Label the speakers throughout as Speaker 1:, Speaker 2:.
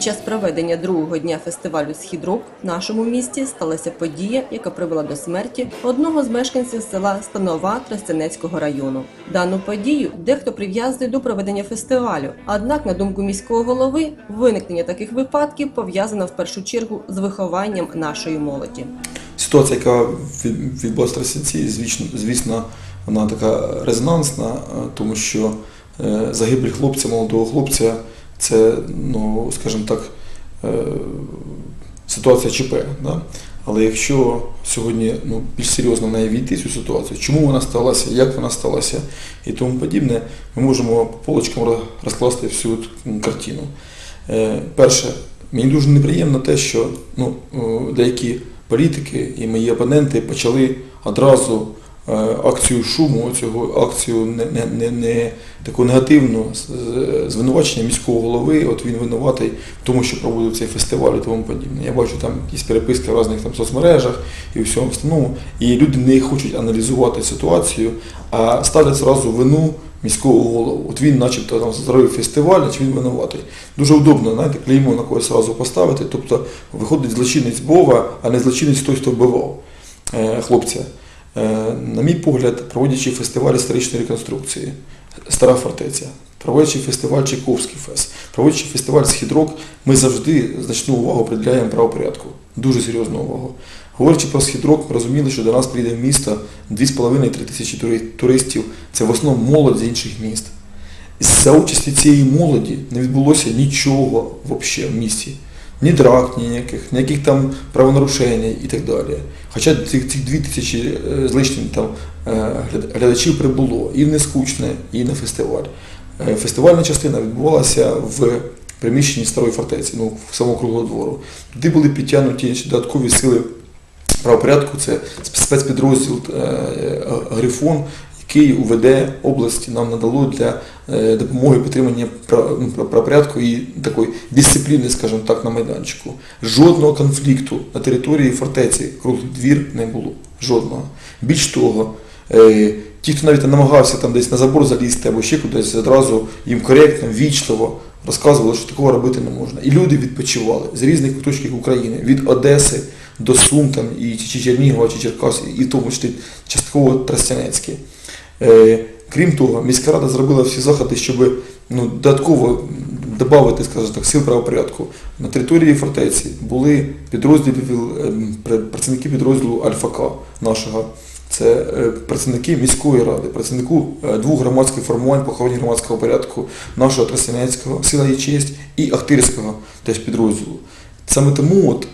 Speaker 1: Під час проведення другого дня фестивалю «Східрок» в нашому місті сталася подія, яка привела до смерті одного з мешканців села Станова Тростянецького району. Дану подію дехто прив'язує до проведення фестивалю. Однак, на думку міського голови, виникнення таких випадків пов'язано в першу чергу з вихованням нашої молоді.
Speaker 2: Ситуація, яка відбулася в Тростянці, звісно, звісно, вона така резонансна, е, тому що е, загибель хлопця, молодого хлопця, це, ну, скажімо так, е, ситуація ЧП. Да? Але якщо сьогодні ну, більш серйозно в неї війти цю ситуацію, чому вона сталася, як вона сталася і тому подібне, ми можемо по полочкам розкласти всю картину. Е, Перше, мені дуже неприємно те, що ну, е, деякі політики і мої опоненти почали одразу акцію шуму, цього акцію не, не, не, не таку негативну звинувачення міського голови. От він винуватий в тому, що проводив цей фестиваль і тому подібне. Я бачу там якісь переписки в різних там соцмережах і всьому остальному. І люди не хочуть аналізувати ситуацію, а ставлять зразу вину міського голову. От він, начебто, там зробив фестиваль, чи він винуватий. Дуже удобно, знаєте, клеймо на когось зразу поставити. Тобто виходить злочинець Бова, а не злочинець той, хто вбивав е, хлопця. Е, на мій погляд, проводячи фестиваль історичної реконструкції, Стара фортеця, проводячи фестиваль Чайковський фест, проводячи фестиваль Східрок, ми завжди значну увагу приділяємо правопорядку. Дуже серйозну увагу. Говорячи про Східрок, ми розуміли, що до нас прийде в місто 2,5-3 тисячі туристів. Це в основному молодь з інших міст. За участі цієї молоді не відбулося нічого взагалі в місті. Ні драк, ніяких, ніяких там правонарушень і так далі. Хоча цих, цих дві тисячі е, з лишнім там е, глядачів прибуло і в Нескучне, і на фестиваль. Е, Фестивальна частина відбувалася в приміщенні старої фортеці, ну, в самого круглого двору. Туди були підтягнуті додаткові сили правопорядку, це спецпідрозділ Грифон, який УВД області нам надало для е, допомоги підтримання пра- ну, правопорядку і такої дисципліни, скажімо так, на майданчику. Жодного конфлікту на території фортеці круглий двір не було. Жодного. Більш того, е, ті, хто навіть намагався там десь на забор залізти або ще кудись, одразу їм коректно, вічливо розказували, що такого робити не можна. І люди відпочивали з різних куточків України, від Одеси до Сум там, і чи Чернігова, чи Черкас, і тому числі частково Тростянецьке. Е, Крім того, міська рада зробила всі заходи, щоб ну, додатково додати, скажімо так, сил правопорядку. На території фортеці були підрозділи, ем, працівники підрозділу Альфа-К нашого. Це е, працівники міської ради, працівнику е, двох громадських формувань по громадського порядку, нашого Тростянецького, Сила і честь і Ахтирського теж підрозділу. Саме тому от,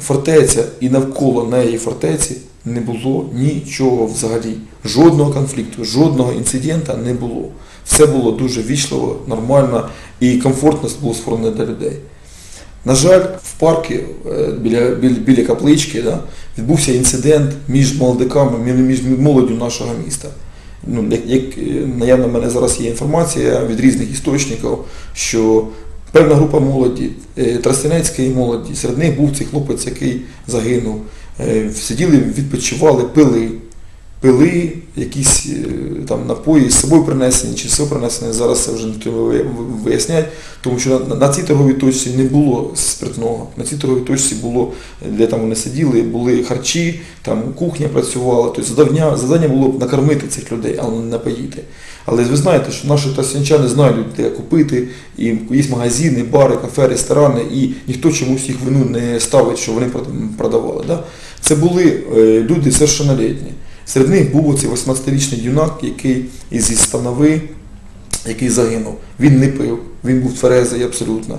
Speaker 2: фортеця і навколо неї фортеці не було нічого взагалі. Жодного конфлікту, жодного інцидента не було. Все було дуже вічливо, нормально і комфортно було створено для людей. На жаль, в парку е, біля, біля, біля каплички да, відбувся інцидент між молодиками, між молоддю нашого міста. Ну, як, як е, наявно в мене зараз є інформація від різних істочників, що певна група молоді, е, тростянецької молоді, серед них був цей хлопець, який загинув. Е, Сиділи, відпочивали, пили, пили якісь е, там напої з собою принесені чи собою принесені, зараз це вже не треба ви- ви- вияснять, тому що на, на цій торговій точці не було спиртного. На цій торговій точці було, де там вони сиділи, були харчі, там кухня працювала. Тобто завдання, завдання було накормити цих людей, але не напоїти. Але ви знаєте, що наші тростянчани знають, де купити, і є магазини, бари, кафе, ресторани, і ніхто чомусь їх вину не ставить, що вони продавали. Да? Це були е, люди совершеннолетні. Серед них був оцей 18-річний юнак, який із станови, який загинув. Він не пив, він був тверезий абсолютно.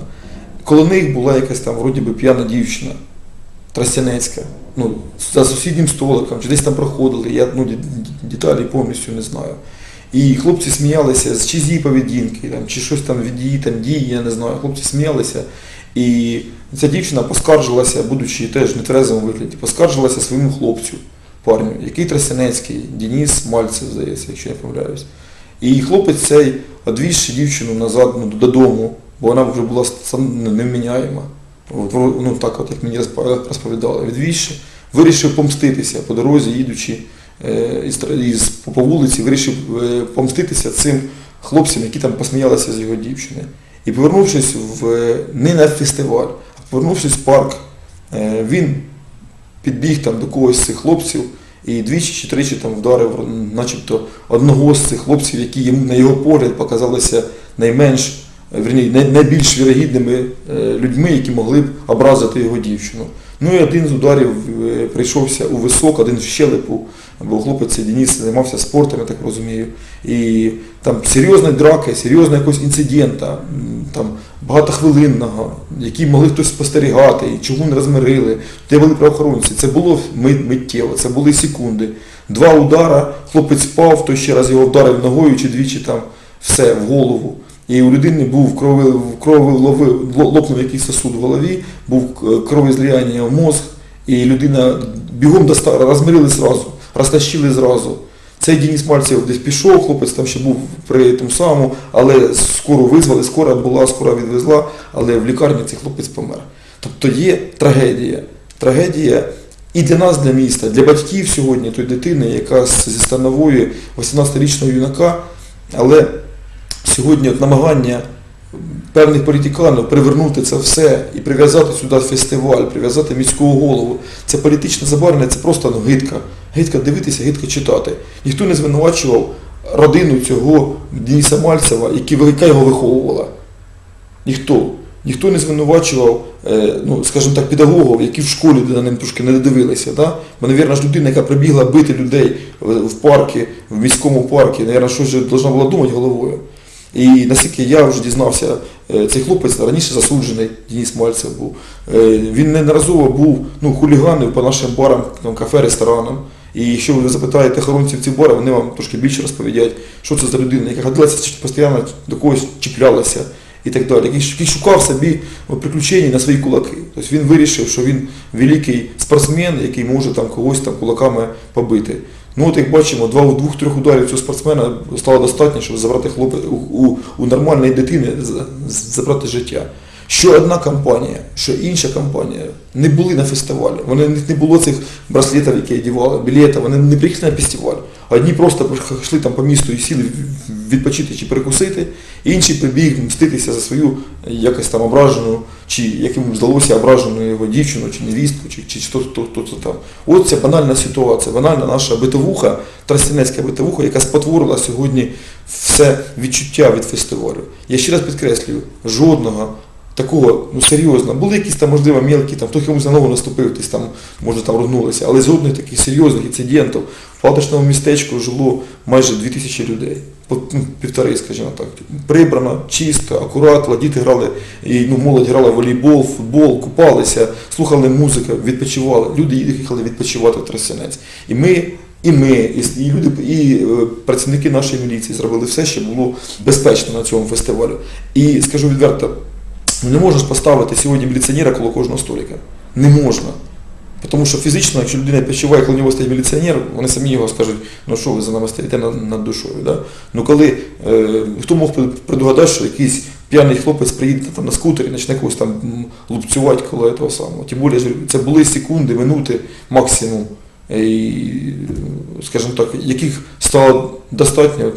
Speaker 2: Коло них була якась там вроді би п'яна дівчина, Тростянецька, ну, за сусіднім столиком, чи десь там проходили, я ну, деталі повністю не знаю. І хлопці сміялися чи з її поведінки, там, чи щось там від її там, дії, я не знаю. Хлопці сміялися. І ця дівчина поскаржилася, будучи теж в нетверезому вигляді, поскаржилася своєму хлопцю, парню, який Тростянецький, Денис Мальцев, здається, якщо я помиляюсь. І хлопець цей одвізши дівчину назад ну, додому, бо вона вже була невміняєма. От, ну, так от, як мені розповідали, відвізши, вирішив помститися по дорозі, їдучи е, із, по вулиці, вирішив е, помститися цим хлопцям, які там посміялися з його дівчини. І повернувшись в, не на фестиваль, а повернувшись в парк, е, він підбіг там до когось з цих хлопців і двічі чи тричі там вдарив начебто одного з цих хлопців, які йому на його погляд показалися найменш, верні, найбільш вірогідними е, людьми, які могли б образити його дівчину. Ну і один з ударів е, прийшовся у висок, один в щелепу, бо хлопець Денис займався спортом, я так розумію. І там серйозної драки, серйозного якогось інцидента, там багатохвилинного, які могли хтось спостерігати, і чому не розмирили, де були правоохоронці. Це було мит- миттєво, це були секунди. Два удара, хлопець впав, той ще раз його вдарив ногою чи двічі там все в голову. І у людини був лопнув якийсь сосуд в голові, був е, кровоізлияння в мозг, і людина бігом доста- розмирили зразу, розтащили зразу. Цей Денис Мальцев десь пішов, хлопець там ще був при тому самому, але скоро визвали, скоро була, скоро відвезла, але в лікарні цей хлопець помер. Тобто є трагедія. Трагедія і для нас, для міста, для батьків сьогодні тої дитини, яка зі станової 18-річного юнака, але сьогодні от намагання певних політиканів привернути це все і прив'язати сюди фестиваль, прив'язати міського голову. Це політичне забарвлення, це просто ну, гидка. Гидка дивитися, гидка читати. Ніхто не звинувачував родину цього Дениса Мальцева, яка його виховувала. Ніхто. Ніхто не звинувачував, е, ну, скажімо так, педагогів, які в школі на ним трошки не додивилися. Да? Бо, ж людина, яка прибігла бити людей в парки, в міському парку, мабуть, що ж повинна була думати головою. І наскільки я вже дізнався, е, цей хлопець раніше засуджений, Денис Мальцев був. Е, Він неодноразово був ну, хуліганив по нашим барам, там, кафе, ресторанам. І якщо ви запитаєте охоронців цих барів, вони вам трошки більше розповідають, що це за людина, яка ходилася постійно до когось чіплялася і так далі, який, шукав собі от, приключення на свої кулаки. Тобто він вирішив, що він великий спортсмен, який може там когось там кулаками побити. Ну от як бачимо, два двох-трьох ударів цього спортсмена стало достатньо, щоб забрати хлопця у, у, у нормальної дитини, забрати життя. Що одна компанія, що інша компанія не були на фестивалі. Вони не було цих браслетів, які одягали, білетів, вони не приїхали на фестиваль. Одні просто йшли там по місту і сіли відпочити чи перекусити, інші прибіг мститися за свою якось там ображену, чи як йому здалося ображену його дівчину, чи невістку, чи, чи хто, хто, хто це там. От це банальна ситуація, банальна наша битовуха, тростянецька битовуха, яка спотворила сьогодні все відчуття від фестивалю. Я ще раз підкреслюю, жодного такого ну серйозно. Були якісь там, можливо, мелкі, там, хто комусь на ногу наступив, хтось там, може там ругнулися, але жодних таких серйозних інцидентів. В палаточному містечку жило майже 2000 людей, ну, півтори, скажімо так. Прибрано, чисто, акуратно, діти грали, і ну, молодь грала в волейбол, футбол, купалися, слухали музику, відпочивали. Люди їхали відпочивати в Тростянець. І ми і ми, і, люди, і е, працівники нашої міліції зробили все, щоб було безпечно на цьому фестивалі. І скажу відверто, ну, не можна поставити сьогодні міліціонера коло кожного столика. Не можна. Тому що фізично, якщо людина відпочиває, коли у нього стоїть міліціонер, вони самі його скажуть, ну що ви за нами стоїте над, душою. Да? Ну коли е, хто мог пред- предугадати, що якийсь п'яний хлопець приїде там на скутері, почне когось там лупцювати коло того самого. Тим більше, це були секунди, минути максимум. І, скажімо так, яких стало достатньо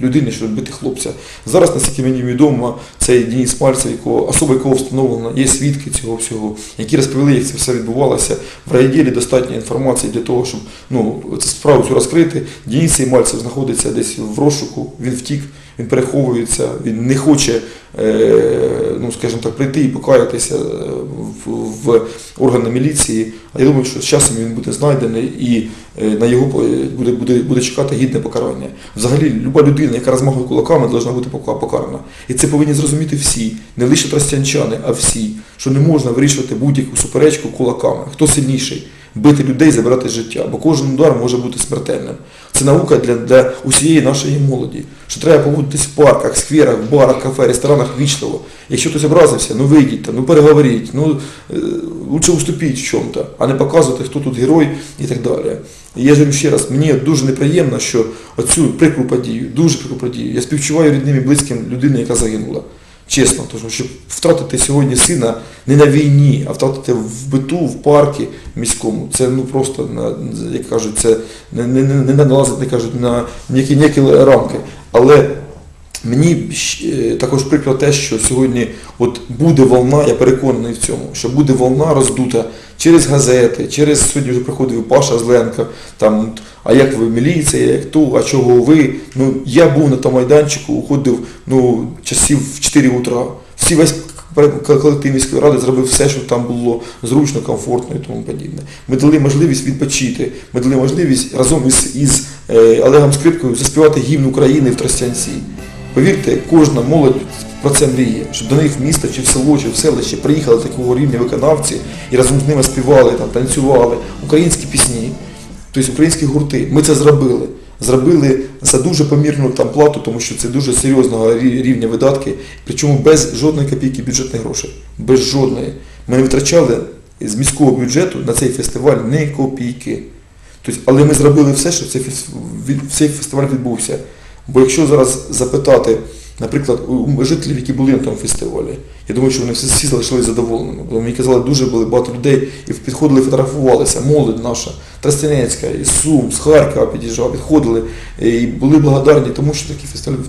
Speaker 2: людини, щоб бити хлопця. Зараз, наскільки мені відомо, цей Денис Мальцев, якого, особа якого встановлено, є свідки цього всього, які розповіли, як це все відбувалося. В райділі достатньо інформації для того, щоб ну, цю справу цю розкрити. Денис Мальцев знаходиться десь в розшуку, він втік, він переховується, він не хоче, е, ну, скажімо так, прийти і покаятися е, в, органи міліції. А я думаю, що з часом він буде знайдений і е, на його буде, буде, буде чекати гідне покарання. Взагалі, люба людина, яка розмахує кулаками, повинна бути покарана. І це повинні зрозуміти всі, не лише тростянчани, а всі, що не можна вирішувати будь-яку суперечку кулаками. Хто сильніший? Бити людей, забирати життя, бо кожен удар може бути смертельним. Це наука для, для усієї нашої молоді. Що треба поводитись в парках, скверах, барах, кафе, ресторанах вічливо. Якщо хтось образився, ну вийдіть ну переговоріть, ну е, лучше уступіть в чому-то, а не показувати, хто тут герой і так далі. І я говорю ще раз, мені дуже неприємно, що оцю прикру подію, дуже прикру подію, я співчуваю рідним і близьким людини, яка загинула. Чесно, тому що втратити сьогодні сина не на війні, а втратити в биту, в парку міському, це ну просто як кажуть, це не, не, не, не налазить, не кажуть на ніякі ніякі рамки. Але Мені е, також прикро те, що сьогодні от буде волна, я переконаний в цьому, що буде волна роздута через газети, через сьогодні вже приходив Паша Зленка, там, а як ви міліція, як ту, а чого ви? Ну, я був на тому майданчику, уходив ну, часів в 4 утра. Всі весь колектив міської ради зробив все, щоб там було зручно, комфортно і тому подібне. Ми дали можливість відпочити, ми дали можливість разом із, із е, Олегом Скрипкою заспівати гімн України в Тростянці. Повірте, кожна молодь про це мріє, щоб до них в місто чи в село, чи в селище приїхали такого рівня виконавці і разом з ними співали, там, танцювали українські пісні, тобто українські гурти. Ми це зробили. Зробили за дуже помірну там плату, тому що це дуже серйозного рівня видатки, причому без жодної копійки бюджетних грошей. Без жодної. Ми не витрачали з міського бюджету на цей фестиваль ні копійки. Тобто, але ми зробили все, щоб цей фестиваль відбувся. Бо якщо зараз запитати, наприклад, у жителів, які були на тому фестивалі, я думаю, що вони всі, всі залишились задоволеними. Бо мені казали, дуже було багато людей і підходили, фотографувалися, молодь наша, Тростянецька, із Сум, з Харкова під'їжджав, підходили і були благодарні тому, що такі фестивалі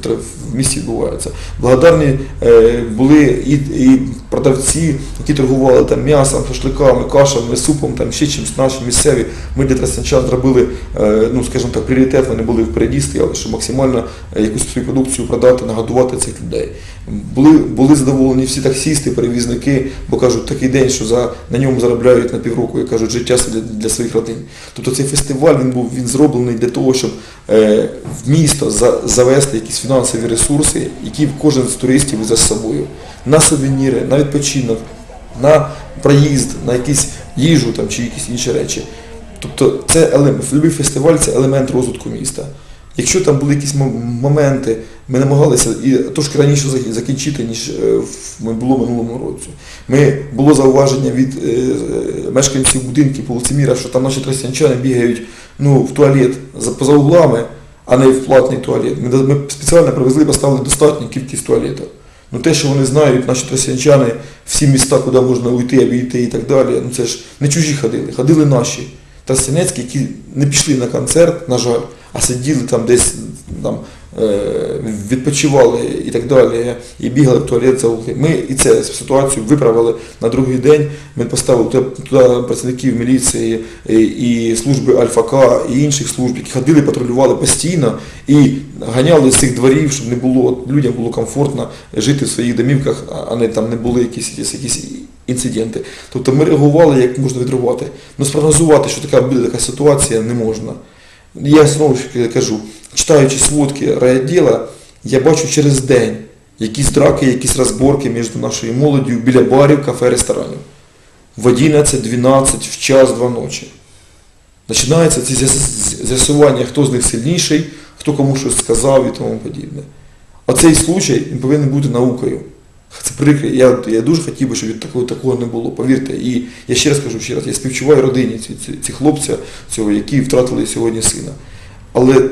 Speaker 2: в місті відбуваються. Благодарні е, були і, і продавці, які торгували там м'ясом, шашликами, кашами, супом, там ще чимось наші місцеві. Ми для тростянчан зробили, е, ну скажімо так, пріоритет, вони були впереді, стояли, щоб максимально е, якусь свою продукцію продати, нагодувати цих людей. Були, були задоволені всі таксісти, перевізники, бо кажуть, такий день, що за, на ньому заробляють на півроку, як кажуть, життя для, для своїх родин. Тобто цей фестиваль він був він зроблений для того, щоб е, в місто за, завести якісь фінансові ресурси, які кожен з туристів везе з собою. На сувеніри, на відпочинок, на проїзд, на якісь їжу там, чи якісь інші речі. Тобто це елемент, будь-який фестиваль це елемент розвитку міста. Якщо там були якісь моменти, ми намагалися і трошки раніше закінчити, ніж е, було минулому році. Ми було зауваження від е, мешканців будинків по що там наші тростянчани бігають ну, в туалет за поза углами, а не в платний туалет. Ми, ми спеціально привезли, поставили достатню кількість туалетів. Ну те, що вони знають, наші тростянчани, всі міста, куди можна уйти, обійти і так далі, ну це ж не чужі ходили, ходили наші. Тростянецькі, які не пішли на концерт, на жаль, а сиділи там десь там, е, відпочивали і так далі, і бігали в туалет за угли. Ми і цю ситуацію виправили на другий день. Ми поставили туди, працівників міліції і, і служби Альфа-К і інших служб, які ходили, патрулювали постійно і ганяли з цих дворів, щоб не було людям було комфортно жити в своїх домівках, а- не там не були якісь, якісь, інциденти. Тобто ми реагували, як можна відреагувати. Ну спрогнозувати, що така буде така ситуація, не можна. Я знову ж кажу, читаючи сводки райділа, я бачу через день якісь драки, якісь розборки між нашою молоддю біля барів, кафе, ресторанів. В 11, 12, в час, два ночі. Починаються ці з'ясування, хто з них сильніший, хто кому щось сказав і тому подібне. А цей случай він повинен бути наукою. Це прикро. Я, я дуже хотів би, щоб такого, такого не було. Повірте. І я ще раз кажу ще раз, я співчуваю родині ці, ці, ці хлопця, цього, які втратили сьогодні сина. Але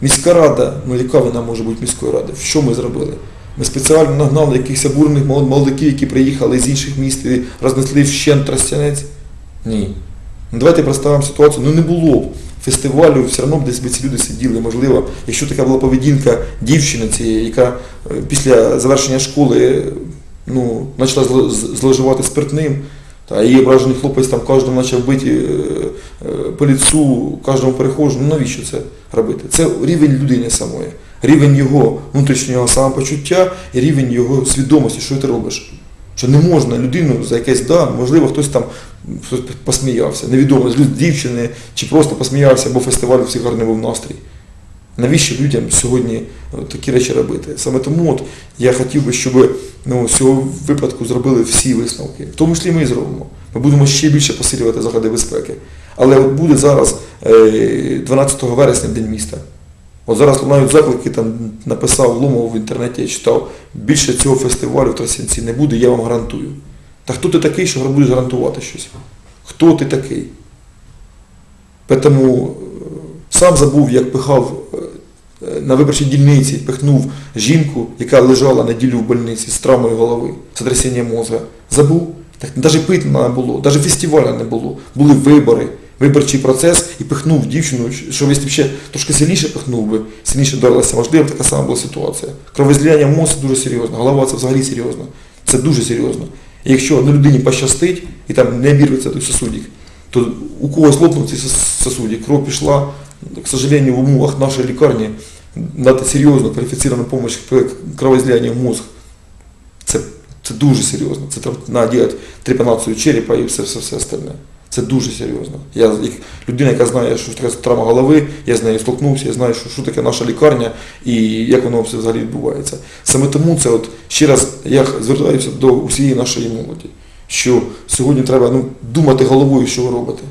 Speaker 2: міська рада, ну яка вона може бути міською радою? Що ми зробили? Ми спеціально нагнали якихось молод- молодиків, які приїхали з інших міст і рознесли вщент тростянець? Ні. Ну, давайте представимо ситуацію. Ну не було б фестивалю, все одно десь би ці люди сиділи. Можливо, якщо така була поведінка дівчини цієї, яка е, після завершення школи ну, почала зло- зловживати спиртним, та її ображений хлопець там кожному почав бити е, е, по ліцу, кожному перехожому. Ну навіщо це робити? Це рівень людини самої, рівень його внутрішнього самопочуття і рівень його свідомості, що ти робиш. Що не можна людину за якесь да, можливо, хтось там хтось посміявся, невідомо, з дівчини, чи просто посміявся, бо фестиваль всіх гарний був настрій. Навіщо людям сьогодні е, такі речі робити? Саме тому от я хотів би, щоб ну, з цього випадку зробили всі висновки. В тому числі ми і зробимо. Ми будемо ще більше посилювати заходи безпеки. Але от буде зараз е, 12 вересня День міста. От зараз лунають заклики, там написав Ломов в інтернеті, я читав, більше цього фестивалю в Тростянці не буде, я вам гарантую. Та хто ти такий, що будеш гарантувати щось? Хто ти такий? Тому е, сам забув, як пихав е, на виборчій дільниці, пихнув жінку, яка лежала неділю в больниці з травмою голови, сотрясіння мозга. Забув? Так навіть пити не було, навіть фестивалю не було. Були вибори. виборчий процес і пихнув дівчину, що якщо ще трошки сильніше пихнув би, сильніше вдарилася, можливо, така сама була ситуація. Кровозліяння мозку дуже серйозно, голова це взагалі серйозно. Це дуже серйозно. Якщо на людині пощастить і там не обірветься той сосудик, то у когось лопнув цей сосудик, кров пішла, к сожалению, в умовах нашої лікарні дати серйозну кваліфіційну допомогу при кровоізлиянні в мозг. Це, це дуже серйозно. Це треба наділати трепанацію черепа і все, все, все остальне. Це дуже серйозно. Я як людина, яка знає, що таке травма голови, я з нею столкнувся, я знаю, що, що таке наша лікарня і як воно все взагалі відбувається. Саме тому це от ще раз я звертаюся до усієї нашої молоді, що сьогодні треба ну, думати головою, що ви робите.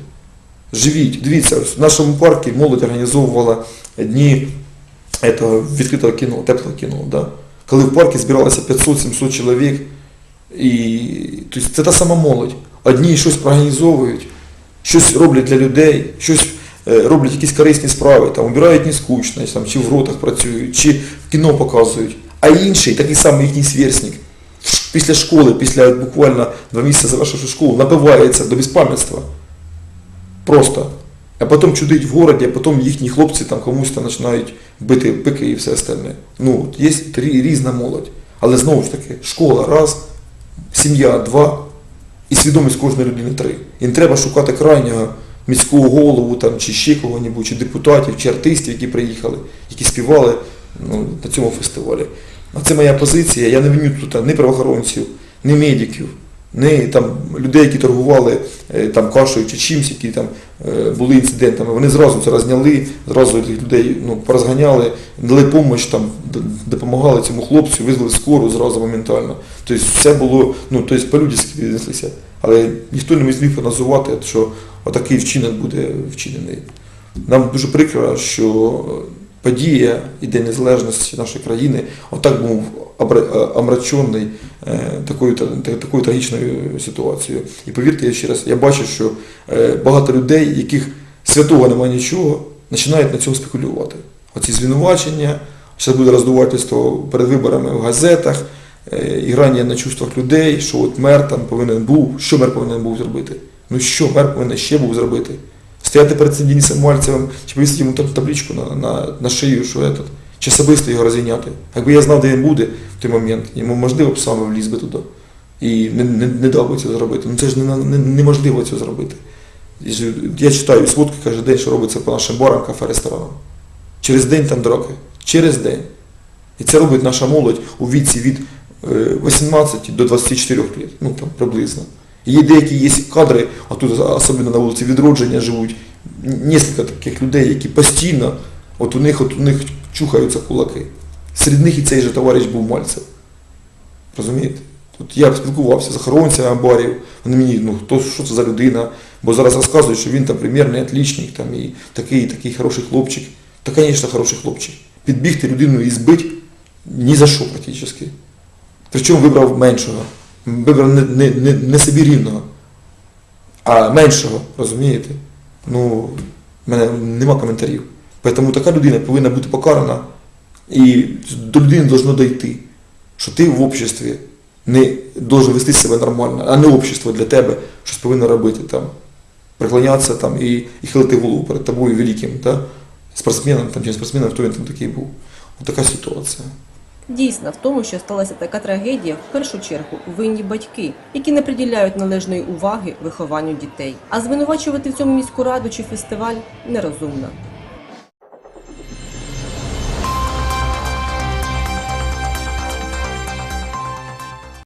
Speaker 2: Живіть, дивіться, в нашому парку молодь організовувала дні відкритого кіно, теплого кіно. Да? Коли в парку збиралося 500-700 чоловік, і тобто, це та сама молодь. Одні щось організовують, щось роблять для людей, щось е, роблять якісь корисні справи, там, убирають нескучність, там, чи в ротах працюють, чи в кіно показують. А інший, такий самий їхній сверстник, після школи, після буквально два місяці завершивши школу, напивається до безпам'ятства. Просто. А потім чудить в городі, а потім їхні хлопці там комусь там починають бити пики і все остальне. Ну, є різна молодь. Але знову ж таки, школа раз, сім'я два, і свідомість кожної людини три. І не треба шукати крайнього міського голову там, чи ще кого-небудь, чи депутатів, чи артистів, які приїхали, які співали ну, на цьому фестивалі. А це моя позиція. Я не виню тут ні правоохоронців, ні медиків, ні там, людей, які торгували е, там, кашею чи чимось, які там е, були інцидентами. Вони зразу це розняли, зразу тих людей ну, порозганяли, дали допомогу, там, допомагали цьому хлопцю, визвали скору зразу моментально. Тобто все було, ну, тобто по-людськи віднеслися. Але ніхто не зміг називати, що отакий вчинок буде вчинений. Нам дуже прикро, що подія і День Незалежності нашої країни отак був е, омрачений е, такою, та- та- такою трагічною ситуацією. І повірте, я ще раз, я бачу, що е, багато людей, яких святого немає нічого, починають на цьому спекулювати. Оці звинувачення, зараз буде роздувательство перед виборами в газетах, іграння на чувствах людей, що от мер там повинен був, що мер повинен був зробити. Ну що мер повинен ще був зробити? Стояти перед цим Денисом Мальцевим, чи повісити йому табличку на, на, на шию, що этот, чи особисто його розійняти. Якби я знав, де він буде в той момент, йому можливо б саме вліз би туди. І не, не, не дав би це зробити. Ну це ж не, не, неможливо це зробити. Я читаю сводки кожен день, що робиться по нашим барам, кафе, ресторанам. Через день там драки. Через день. І це робить наша молодь у віці від е, 18 до 24 років, ну там приблизно. Є деякі є кадри, а тут особливо на вулиці відродження живуть, несколько таких людей, які постійно, от у них, от у них чухаються кулаки. Серед них і цей же товариш був Мальцев. Розумієте? От я спілкувався з охоронцями барів, вони мені, ну хто що це за людина, бо зараз розказують, що він там примірний отлічник, там і такий, і такий хороший хлопчик. Та, звісно, хороший хлопчик. Підбігти людину і збити ні за що практично. Причому вибрав меншого. Вибрав не, не, не, не собі рівного, а меншого, розумієте? Ну, в мене нема коментарів. Тому така людина повинна бути покарана і до людини должно дойти, що ти в обществі не должен вести себе нормально, а не общество для тебе щось повинно робити там. Приклонятися там і, і хилити голову перед тобою великим, да? спортсменом там, чи не спортсменом, хто він там такий був. Ось така ситуація.
Speaker 1: Дійсно, в тому, що сталася така трагедія, в першу чергу винні батьки, які не приділяють належної уваги вихованню дітей. А звинувачувати в цьому міську раду чи фестиваль нерозумно.